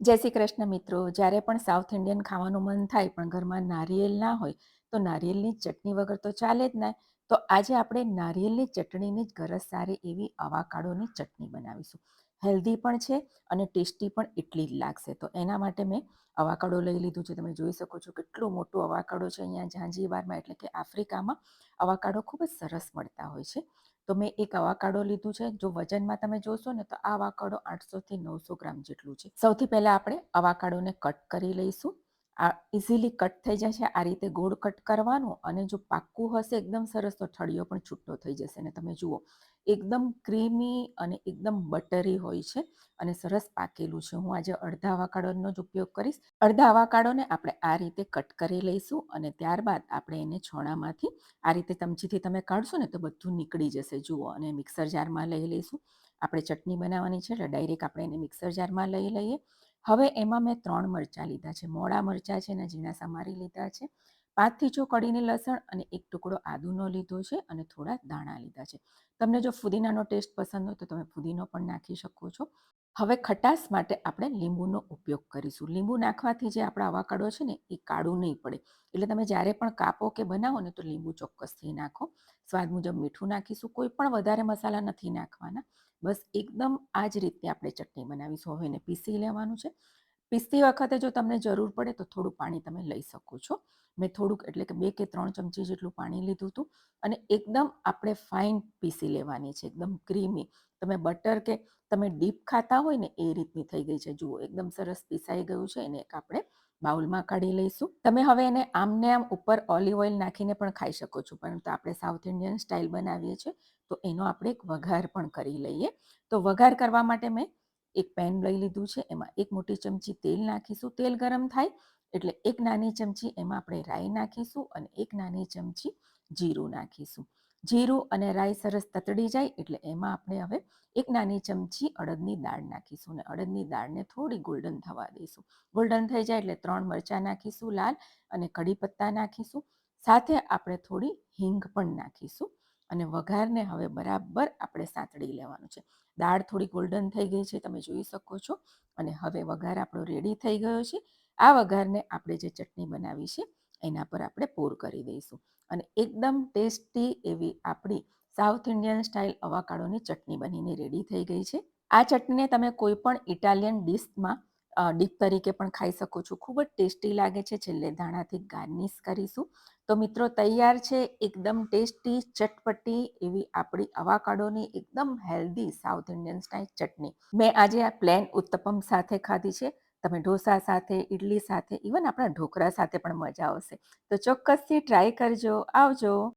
જય શ્રી કૃષ્ણ મિત્રો. જ્યારે પણ સાઉથ ઇન્ડિયન ખાવાનું મન થાય પણ ઘરમાં નારિયેલ ના હોય, તો નારિયેલની ચટણી વગર તો ચાલે જ ના. તો આજે આપણે નારિયેલની ચટણીની જ ગરજ સારી એવી અવાકાડોની ચટણી બનાવીશું. હેલ્ધી પણ છે અને ટેસ્ટી પણ એટલી જ લાગશે. તો એના માટે મેં અવાકાડો લઈ લીધું છે. તમે જોઈ શકો છો કેટલું મોટું અવાકાડો છે અહીંયા ઝાંઝીબારમાં, એટલે કે આફ્રિકામાં અવાકાડો ખૂબ જ સરસ મળતા હોય છે. તો મેં એક અવાકાડો લીધું છે. જો વજનમાં તમે જોશો ને, તો આ અવાકાડો આઠસોથી નવસો ગ્રામ જેટલું છે. સૌથી પહેલાં આપણે અવાકાડોને કટ કરી લઈશું. આ ઇઝીલી કટ થઈ જશે, આ રીતે ગોળ કટ કરવાનું અને જો પાક્કું હશે એકદમ સરસ, તો ઠળિયો પણ છૂટો થઈ જશે. ને તમે જુઓ, એકદમ ક્રીમી અને એકદમ બટરી હોય છે અને સરસ પાકેલું છે. હું આજે અડધા આવાકાડોનો જ ઉપયોગ કરીશ. અડધા આવાકાડોને આપણે આ રીતે કટ કરી લઈશું અને ત્યારબાદ આપણે એને છોણામાંથી આ રીતે ચમચીથી તમે કાઢશો ને, તો બધું નીકળી જશે. જુઓ, અને મિક્સર જારમાં લઈ લઈશું. આપણે ચટણી બનાવવાની છે એટલે ડાયરેક્ટ આપણે એને મિક્સર જારમાં લઈ લઈએ. હવે એમાં મેં ત્રણ મરચાં લીધા છે. મોડા મરચાં છે ને ઝીણા સમારી લીધા છે. પાંચથી છ કડીને લસણ અને એક ટુકડો આદુનો લીધો છે અને થોડા દાણા લીધા છે. તમને જો ફુદીનાનો ટેસ્ટ પસંદ હોય તો તમે ફુદીનો પણ નાખી શકો છો. હવે ખટાશ માટે આપણે લીંબુનો ઉપયોગ કરીશું. લીંબુ નાખવાથી જે આપણા અવાકાડો છે ને, એ કાળું નહીં પડે. એટલે તમે જ્યારે પણ કાપો કે બનાવો ને, તો લીંબુ ચોક્કસથી નાખો. સ્વાદ મુજબ મીઠું નાખીશું. કોઈ પણ વધારે મસાલા નથી નાખવાના. બસ એકદમ આ જ રીતે આપણે ચટણી બનાવીશું. હવે એને પીસી લેવાનું છે. પીસતી વખતે જો તમને જરૂર પડે તો થોડું પાણી તમે લઈ શકો છો. મેં થોડુંક એટલે કે બે કે ત્રણ ચમચી જેટલું પાણી લીધું હતું અને એકદમ આપણે ફાઇન પીસી લેવાની છે, એકદમ ક્રીમી. તમે બટર કે તમે ડીપ ખાતા હોય ને એ રીતની થઈ ગઈ છે. જુઓ, એકદમ સરસ પીસાઈ ગયું છે. એને એક આપણે બાઉલમાં કાઢી લઈશું. તમે હવે એને આમને આમ ઉપર ઓલિવ ઓઇલ નાખીને પણ ખાઈ શકો છો. પરંતુ આપણે સાઉથ ઇન્ડિયન સ્ટાઇલ બનાવીએ છીએ, તો એનો આપણે એક વઘાર પણ કરી લઈએ. તો વઘાર કરવા માટે મેં એક પેન લઈ લીધું છે, એમાં એક મોટી ચમચી તેલ નાખીશું. તેલ ગરમ થાય એટલે એક નાની ચમચી એમાં આપણે રાઈ નાખીશું અને એક નાની ચમચી જીરું નાખીશું. જીરું અને રાઈ સરસ તતડી જાય એટલે એમાં આપણે હવે એક નાની ચમચી અડદની દાળ નાખીશું અને અડદની દાળને થોડી ગોલ્ડન થવા દઈશું. ગોલ્ડન થઈ જાય એટલે ત્રણ મરચાં નાખીશું લાલ અને કઢી પત્તા નાખીશું. સાથે આપણે થોડી હિંગ પણ નાખીશું. અને વઘારને હવે બરાબર આપણે સાંતળી લેવાનું છે. દાળ થોડી ગોલ્ડન થઈ ગઈ છે, તમે જોઈ શકો છો. અને હવે વઘાર આપણો રેડી થઈ ગયો છે. આ વઘારને આપણે જે ચટણી બનાવી છે, એના પર આપણે પોર કરી દઈશું. અને એકદમ ટેસ્ટી એવી આપણી સાઉથ ઇન્ડિયન સ્ટાઇલ અવાકાડોની ચટણી બનીને રેડી થઈ ગઈ છે. આ ચટણીને તમે કોઈ પણ ઇટાલિયન ડિશમાં ડીપ તરીકે પણ ખાઈ શકો છો. ખૂબ જ ટેસ્ટી લાગે છે. છેલ્લે ધાણાથી ગાર્નિશ કરીશું. તો મિત્રો, તૈયાર છે. એકદમ ટેસ્ટી ચટપટી એવી આપણી અવાકાડોની એકદમ હેલ્ધી સાઉથ ઇન્ડિયન સ્ટાઇલ ચટણી. મેં આજે આ પ્લેન ઉત્તપમ સાથે ખાધી છે. તમે ઢોસા સાથે ઇડલી સાથે ઇવન આપણા ઢોકળા સાથે પણ મજા આવશે. તો ચોક્કસથી ટ્રાય કરજો. આવજો.